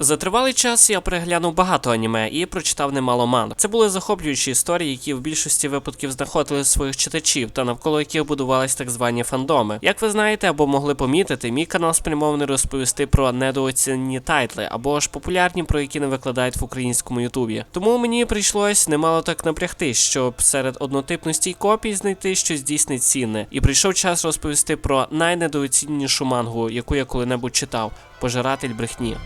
За тривалий час я переглянув багато аніме і прочитав немало манг. Це були захоплюючі історії, які в більшості випадків знаходили своїх читачів та навколо яких будувались так звані фандоми. Як ви знаєте або могли помітити, мій канал спрямований розповісти про недооцінені тайтли або ж популярні, про які не викладають в українському ютубі. Тому мені прийшлось немало так напрягти, щоб серед однотипності й копій знайти щось дійсне цінне. І прийшов час розповісти про найнедооціненішу мангу, яку я коли-небудь читав пожиратель брехні.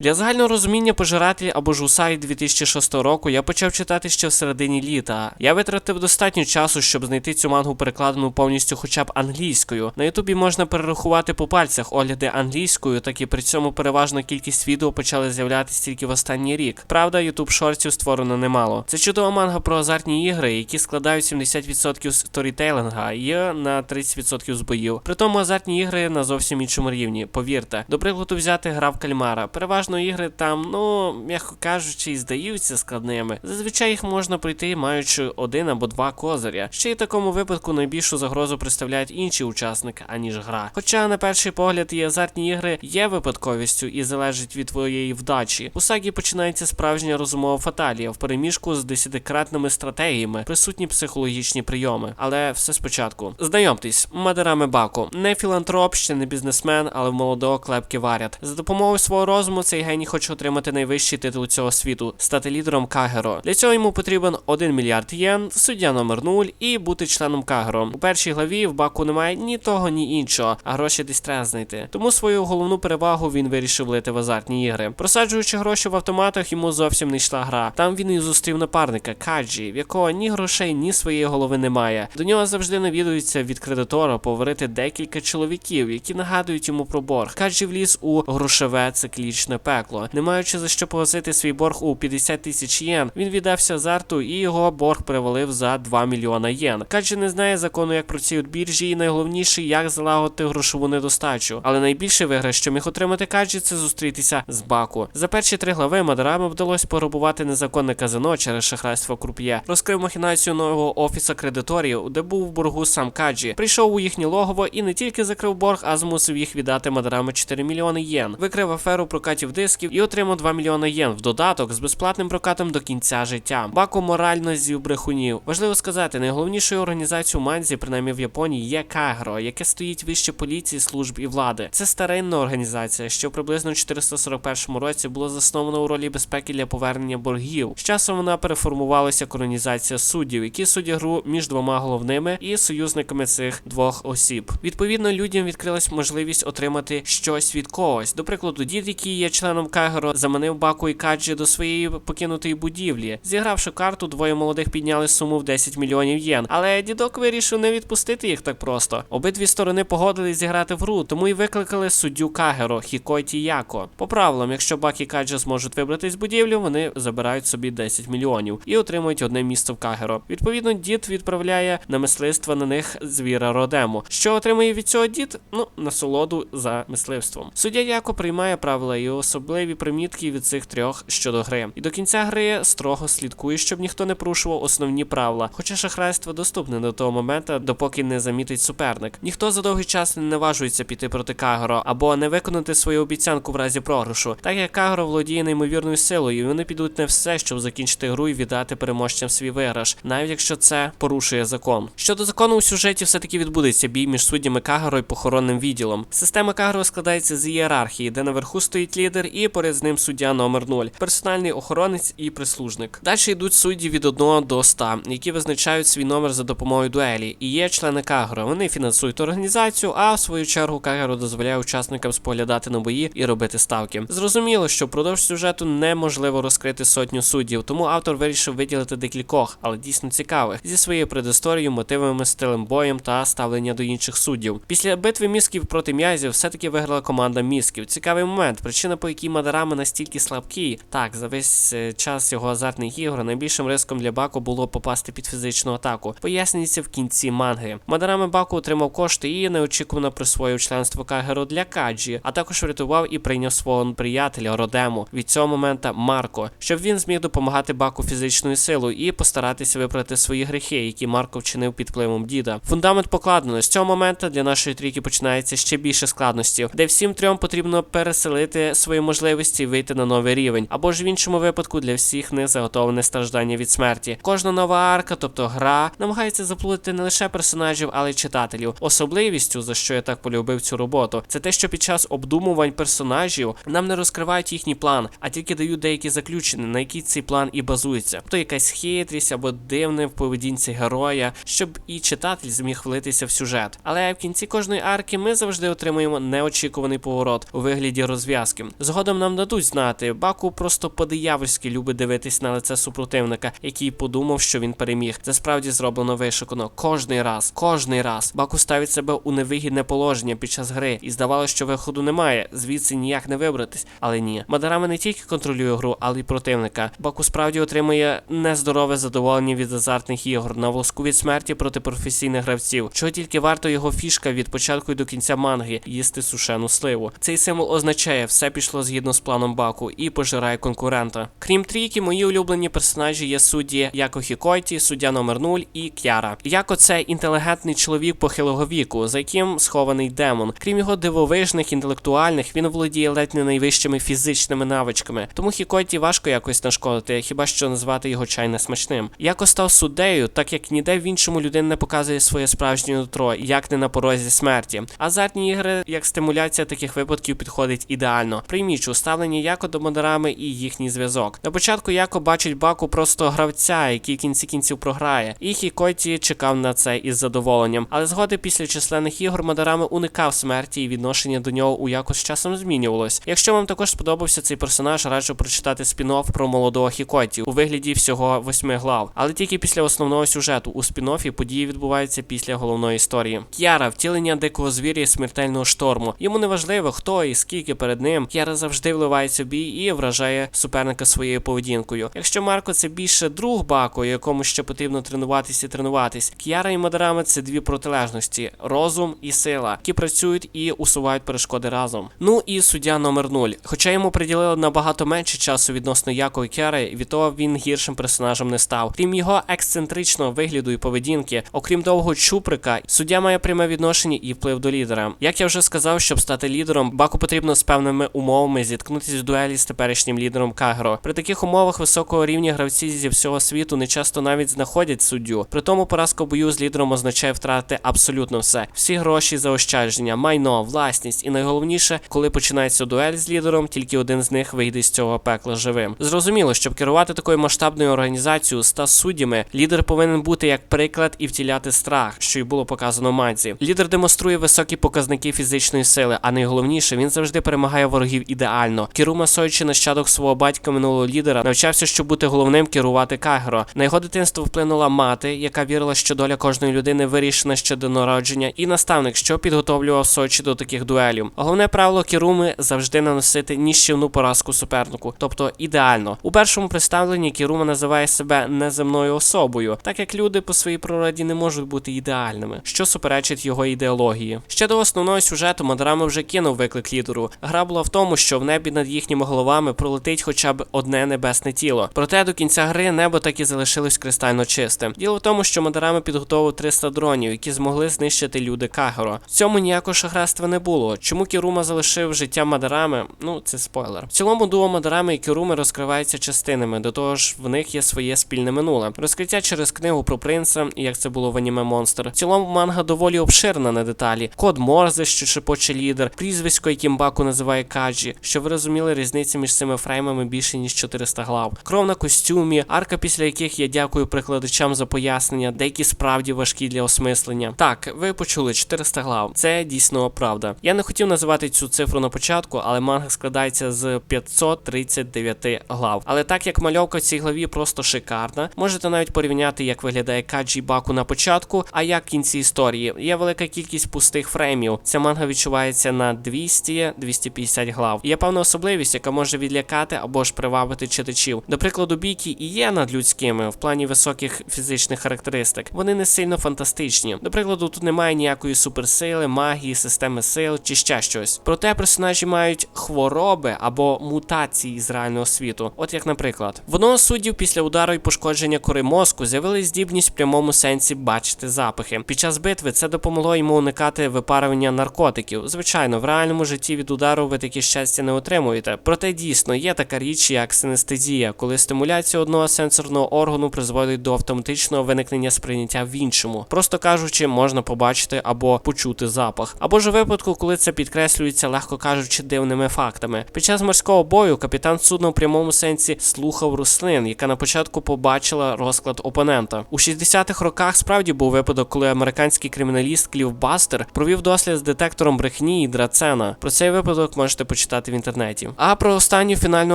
Для загального розуміння пожирателі або ж Усай 2006 року я почав читати ще в середині літа. Я витратив достатньо часу, щоб знайти цю мангу перекладену повністю хоча б англійською. На Ютубі можна перерахувати по пальцях огляди англійською, так і при цьому переважна кількість відео почали з'являтися тільки в останній рік. Правда, Ютуб шортів створено немало. Це чудова манга про азартні ігри, які складають 70% сторітейлинга і на 30% з боїв. При тому азартні ігри на зовсім іншому рівні. Повірте, до прикладу взяти гра в кальмара. Переважно ігри там, ну м'яко кажучи, і здаються складними. Зазвичай їх можна пройти, маючи один або два козиря. Ще й в такому випадку найбільшу загрозу представляють інші учасники, аніж гра. Хоча на перший погляд і азартні ігри є випадковістю і залежить від твоєї вдачі. У сагі починається справжня розумова фаталія в переміжку з десятикратними стратегіями, присутні психологічні прийоми. Але все спочатку. Знайомтесь, Мадарами Баку, не філантроп, ще не бізнесмен, але в молодого клепки варять. За допомогою свого розуму цей геній хоче отримати найвищий титул цього світу стати лідером Кагеро. Для цього йому потрібен 1 мільярд єн, суддя номер 0 і бути членом Кагеро. У першій главі в Баку немає ні того, ні іншого, а гроші десь треба знайти. Тому свою головну перевагу він вирішив влити в азартні ігри. Просаджуючи гроші в автоматах, йому зовсім не йшла гра. Там він і зустрів напарника Каджі, в якого ні грошей, ні своєї голови немає. До нього завжди навідується від кредитора поверити декілька чоловіків, які нагадують йому про борг. Каджі вліз у грошове циклічне пекло. Не маючи за що погасити свій борг у 50 тисяч єн, він віддався азарту і його борг перевалив за 2 мільйона єн. Каджі не знає закону, як працюють біржі, і найголовніше, як залагодити грошову недостачу. Але найбільший виграш, що міг отримати Каджі, це зустрітися з Баку. За перші три глави Мадарами вдалося пограбувати незаконне казино через шахрайство круп'є, розкрив махінацію нового офіса кредиторів, де був в боргу сам Каджі. Прийшов у їхнє логово і не тільки закрив борг, а змусив їх віддати Мадарами 4 мільйони єн. Викрив аферу прокатів дисків і отримав 2 мільйони єн в додаток з безплатним прокатом до кінця життя. Баку морально зів брехунів. Важливо сказати, найголовнішою організацією Манзі, принаймні в Японії, є Кагро, яке стоїть вище поліції, служб і влади. Це старинна організація, що приблизно в 441 році було засновано у ролі безпеки для повернення боргів. З часом вона переформувалася як організація суддів, які судять гру між двома головними і союзниками цих двох осіб. Відповідно, людям відкрилась можливість отримати щось від когось. До прикладу, дід, який є членом Кагро, заманив Баку і Каджі до своєї покинутої будівлі. Зігравши карту, двоє молодих підняли суму в 10 мільйонів єн. Але дідок вирішив не відпустити їх так просто. Обидві сторони погодились зіграти в гру, тому і викликали суддю Кагеро Хікойті Яко. По правилам, якщо Бак і Каджі зможуть вибрати з будівлі, вони забирають собі 10 мільйонів і отримують одне місце в Кагеро. Відповідно, дід відправляє на мисливство на них звіра Родему. Що отримує від цього дід? Ну, насолоду за мисливством. Суддя Яко приймає правила і особливі примітки від цих трьох щодо гри. І до кінця гри строго слідкує, щоб ніхто не порушував основні правила. Хоча шахрайство доступне до того моменту, допоки не замітить суперник. Ніхто за довгий час не наважується піти проти Кагро або не виконати свою обіцянку в разі програшу, так як Кагро володіє неймовірною силою, і вони підуть не все, щоб закінчити гру і віддати переможцям свій виграш, навіть якщо це порушує закон. Щодо закону у сюжеті, все таки відбудеться бій між суддями Кагро і похоронним відділом. Система Кагро складається з ієрархії, де наверху стоїть лідер, і поряд з ним суддя номер 0, персональний охоронець і прислужник. Далі йдуть судді від 1 до 100, які визначають свій номер за допомогою дуелі. І є члени Кагро. Вони фінансують організацію, а в свою чергу Кагро дозволяє учасникам споглядати на бої і робити ставки. Зрозуміло, що впродовж сюжету неможливо розкрити сотню суддів, тому автор вирішив виділити декількох, але дійсно цікавих, зі своєю предісторією, мотивами, стилем боєм та ставлення до інших суддів. Після битви місків проти м'язів все-таки виграла команда місків. Цікавий момент. Причина, якій Мадарами настільки слабкий. Так, за весь е, час його азартних ігор найбільшим риском для Баку було попасти під фізичну атаку. Пояснюється в кінці манги. Мадарами Баку отримав кошти і неочікувано присвоїв членство Кагеру для Каджі, а також врятував і прийняв свого приятеля Родему від цього моменту Марко, щоб він зміг допомагати Баку фізичною силою і постаратися виправити свої гріхи, які Марко вчинив під впливом діда. Фундамент покладено. З цього моменту для нашої трійки починається ще більше складностей, де всім трьом потрібно переселити свої можливості вийти на новий рівень, або ж в іншому випадку для всіх них заготовлене страждання від смерті. Кожна нова арка, тобто гра, намагається заплутати не лише персонажів, але й читателів. Особливістю, за що я так полюбив цю роботу, це те, що під час обдумувань персонажів нам не розкривають їхній план, а тільки дають деякі заключення, на які цей план і базується. То якась хитрість або дивне в поведінці героя, щоб і читатель зміг влитися в сюжет. Але в кінці кожної арки ми завжди отримуємо неочікуваний поворот у вигляді розв'язки. Згодом нам дадуть знати, Баку просто по-диявольськи любить дивитись на лице супротивника, який подумав, що він переміг. Це справді зроблено вишукано. Кожний раз, кожний раз. Баку ставить себе у невигідне положення під час гри, і здавалося, що виходу немає, звідси ніяк не вибратись. Але ні. Мадарами не тільки контролює гру, але й противника. Баку справді отримує нездорове задоволення від азартних ігор на волоску від смерті проти професійних гравців. Чого тільки варто його фішка від початку до кінця манги їсти сушену сливу. Цей символ означає, все пішло згідно з планом Баку і пожирає конкурента. Крім трійки, мої улюблені персонажі є судді Яко Хікойті, суддя номер 0 і К'яра. Яко це інтелігентний чоловік похилого віку, за яким схований демон. Крім його дивовижних інтелектуальних, він володіє ледь не найвищими фізичними навичками. Тому Хікойті важко якось нашкодити, хіба що назвати його чай несмачним. Яко став суддею, так як ніде в іншому людина не показує своє справжнє нутро, як не на порозі смерті. Азартні ігри, як стимуляція таких випадків, підходить ідеально. Прийміч ставлення Яко до модерами і їхній зв'язок. На початку Яко бачить Баку просто гравця, який в кінці кінців програє. І Хікойті чекав на це із задоволенням. Але згоди після численних ігор Модерами уникав смерті, і відношення до нього у Яко з часом змінювалось. Якщо вам також сподобався цей персонаж, раджу прочитати спін-офф про молодого Хікойті у вигляді всього восьми глав, але тільки після основного сюжету. У спін-оффі події відбуваються після головної історії. К'яра, втілення дикого звіря смертельного шторму. Йому не важливо, хто і скільки перед ним. К'яра завжди вливається в бій і вражає суперника своєю поведінкою. Якщо Марко це більше друг Бако, якому ще потрібно тренуватись і тренуватись, К'яра і Мадерами це дві протилежності: розум і сила, які працюють і усувають перешкоди разом. Ну і суддя номер 0. Хоча йому приділили набагато менше часу відносно Яко і К'яри, від того він гіршим персонажем не став. Крім його ексцентричного вигляду і поведінки, окрім довгого чуприка, суддя має пряме відношення і вплив до лідера. Як я вже сказав, щоб стати лідером, Баку потрібно з певними умовами зіткнутися в дуелі з теперішнім лідером Кагро. При таких умовах високого рівня гравці зі всього світу не часто навіть знаходять суддю. При тому поразка бою з лідером означає втратити абсолютно все: всі гроші, заощадження, майно, власність, і найголовніше, коли починається дуель з лідером, тільки один з них вийде з цього пекла живим. Зрозуміло, щоб керувати такою масштабною організацією ста суддями, лідер повинен бути як приклад і втіляти страх, що й було показано Мадзі. Лідер демонструє високі показники фізичної сили, а найголовніше, він завжди перемагає ворогів ідеально. Кірума Сойчі, нащадок свого батька минулого лідера, навчався, щоб бути головним керувати Кагро. На його дитинство вплинула мати, яка вірила, що доля кожної людини вирішена ще до народження, і наставник, що підготовлював Сойчі до таких дуелів. Головне правило Кіруми завжди наносити ніщівну поразку супернику, тобто ідеально. У першому представленні Кірума називає себе неземною особою, так як люди по своїй природі не можуть бути ідеальними, що суперечить його ідеології. Ще до основного сюжету Мадарами вже кинув виклик лідеру. Гра була в тому, що в небі над їхніми головами пролетить хоча б одне небесне тіло. Проте до кінця гри небо так і залишилось кристально чистим. Діло в тому, що Мадарами підготовив 300 дронів, які змогли знищити люди Кагоро. В цьому ніякого шахрайства не було. Чому Кірума залишив життя Мадарами? Ну це спойлер. В цілому дуо Мадарами і Кіруми розкриваються частинами. До того ж, в них є своє спільне минуле. Розкриття через книгу про принца, і як це було в аніме Монстр. В цілому манга доволі обширна на деталі. Код Морзе, що шепоче лідер, прізвисько, яким Баку називає Каджі, що ви розуміли різницю між цими фреймами більше ніж 400 глав. Кров на костюмі, арка, після яких я дякую прикладачам за пояснення, деякі справді важкі для осмислення. Так, ви почули 400 глав. Це дійсно правда. Я не хотів називати цю цифру на початку, але манга складається з 539 глав. Але так як мальовка в цій главі просто шикарна, можете навіть порівняти, як виглядає Каджі Баку на початку, а як в кінці історії. Є велика кількість пустих фреймів. Ця манга відчувається на 200-250 глав. Сказав. Є певна особливість, яка може відлякати або ж привабити читачів. До прикладу, бійки і є надлюдськими в плані високих фізичних характеристик. Вони не сильно фантастичні. До прикладу, тут немає ніякої суперсили, магії, системи сил чи ще щось. Проте персонажі мають хвороби або мутації з реального світу. От як, наприклад, в одного суддів після удару і пошкодження кори мозку з'явилась здібність в прямому сенсі бачити запахи. Під час битви це допомогло йому уникати випарювання наркотиків. Звичайно, в реальному житті від удару ви такі щастя не отримуєте. Проте дійсно є така річ, як синестезія, коли стимуляція одного сенсорного органу призводить до автоматичного виникнення сприйняття в іншому. Просто кажучи, можна побачити або почути запах. Або ж у випадку, коли це підкреслюється, легко кажучи, дивними фактами. Під час морського бою капітан судна в прямому сенсі слухав руслин, яка на початку побачила розклад опонента. У 60-х роках справді був випадок, коли американський криміналіст Клів Бастер провів дослід з детектором брехні і драцена. Про цей випадок можете почитати в інтернеті. А про останню фінальну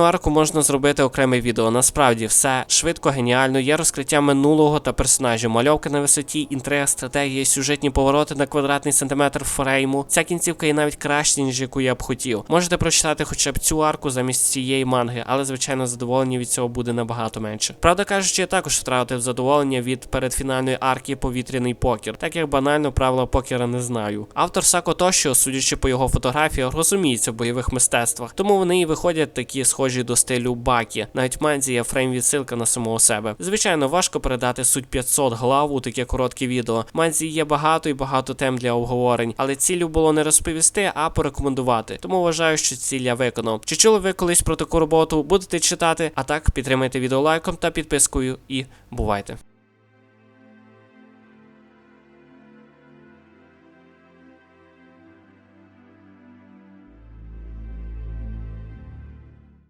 арку можна зробити окреме відео. Насправді все швидко, геніально. Є розкриття минулого та персонажів, мальовка на висоті, інтрига, стратегія, сюжетні повороти на квадратний сантиметр фрейму. Ця кінцівка є навіть краще, ніж яку я б хотів. Можете прочитати хоча б цю арку замість цієї манги, але звичайно задоволення від цього буде набагато менше. Правда кажучи, я також втратив задоволення від передфінальної арки повітряний покер, так як банально правила покера не знаю. Автор Сако Тошіо, судячи по його фотографіях, розуміється в бойових мистецтвах, тому вони і виходять такі схожі до стилю Бакі. Навіть в Манзі є фрейм відсилка на самого себе. Звичайно, важко передати суть 500 глав у таке коротке відео. Манзі є багато і багато тем для обговорень, але ціллю було не розповісти, а порекомендувати. Тому вважаю, що ціль я виконав. Чи чули ви колись про таку роботу? Будете читати? А так підтримайте відео лайком та підпискою і бувайте.